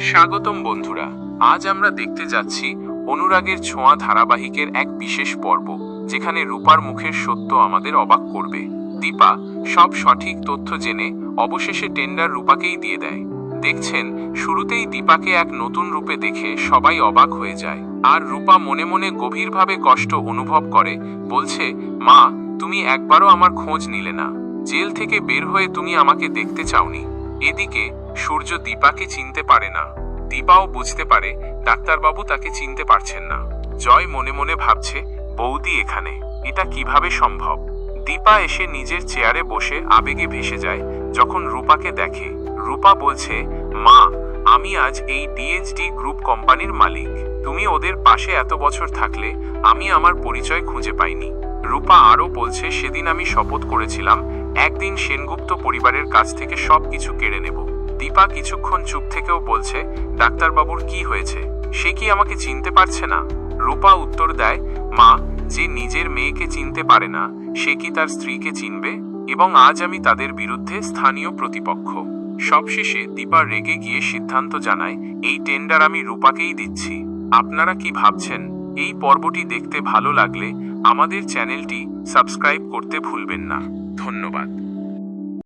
স্বাগতম বন্ধুরা, আজ আমরা দেখতে যাচ্ছি অনুরাগের ছোঁয়া ধারাবাহিকের এক বিশেষ পর্ব, যেখানে রূপার মুখের সত্য আমাদের অবাক করবে। দীপা সব সঠিক তথ্য জেনে অবশেষে টেন্ডার রূপাকেই দিয়ে দেয়। দেখছেন, শুরুতেই দীপাকে এক নতুন রূপে দেখে সবাই অবাক হয়ে যায়। আর রূপা মনে মনে গভীরভাবে কষ্ট অনুভব করে, বলছে, মা, তুমি একবারও আমার খোঁজ নিলে না। জেল থেকে বের হয়ে তুমি আমাকে দেখতে চাওনি। এদিকে সূর্য দীপাকে চিনতে পারে না। দীপাও বুঝতে পারে, ডাক্তারবাবু তাকে চিনতে পারছেন না। জয় মনে মনে ভাবছে, বৌদি এখানে, এটা কীভাবে সম্ভব? দীপা এসে নিজের চেয়ারে বসে আবেগে ভেসে যায়, যখন রূপাকে দেখে। রূপা বলছে, মা, আমি আজ এই ডিএইচডি গ্রুপ কোম্পানির মালিক। তুমি ওদের পাশে এত বছর থাকলে, আমি আমার পরিচয় খুঁজে পাইনি। রূপা আরও বলছে, সেদিন আমি শপথ করেছিলাম, একদিন সেনগুপ্ত পরিবারের কাছ থেকে সব কিছু কেড়ে নেব। দীপা কিছুক্ষণ চুপ থেকেও বলছে, ডাক্তারবাবুর কি হয়েছে? সে কি আমাকে চিনতে পারছে না? রূপা উত্তর দেয়, মা, যে নিজের মেয়েকে চিনতে পারে না, সে কি তার স্ত্রীকে চিনবে? এবং আজ আমি তাদের বিরুদ্ধে স্থানীয় প্রতিপক্ষ। সবশেষে দীপা রেগে গিয়ে সিদ্ধান্ত জানায়, এই টেন্ডার আমি রূপাকেই দিচ্ছি। আপনারা কি ভাবছেন? এই পর্বটি দেখতে ভালো লাগলে আমাদের চ্যানেলটি সাবস্ক্রাইব করতে ভুলবেন না। ধন্যবাদ।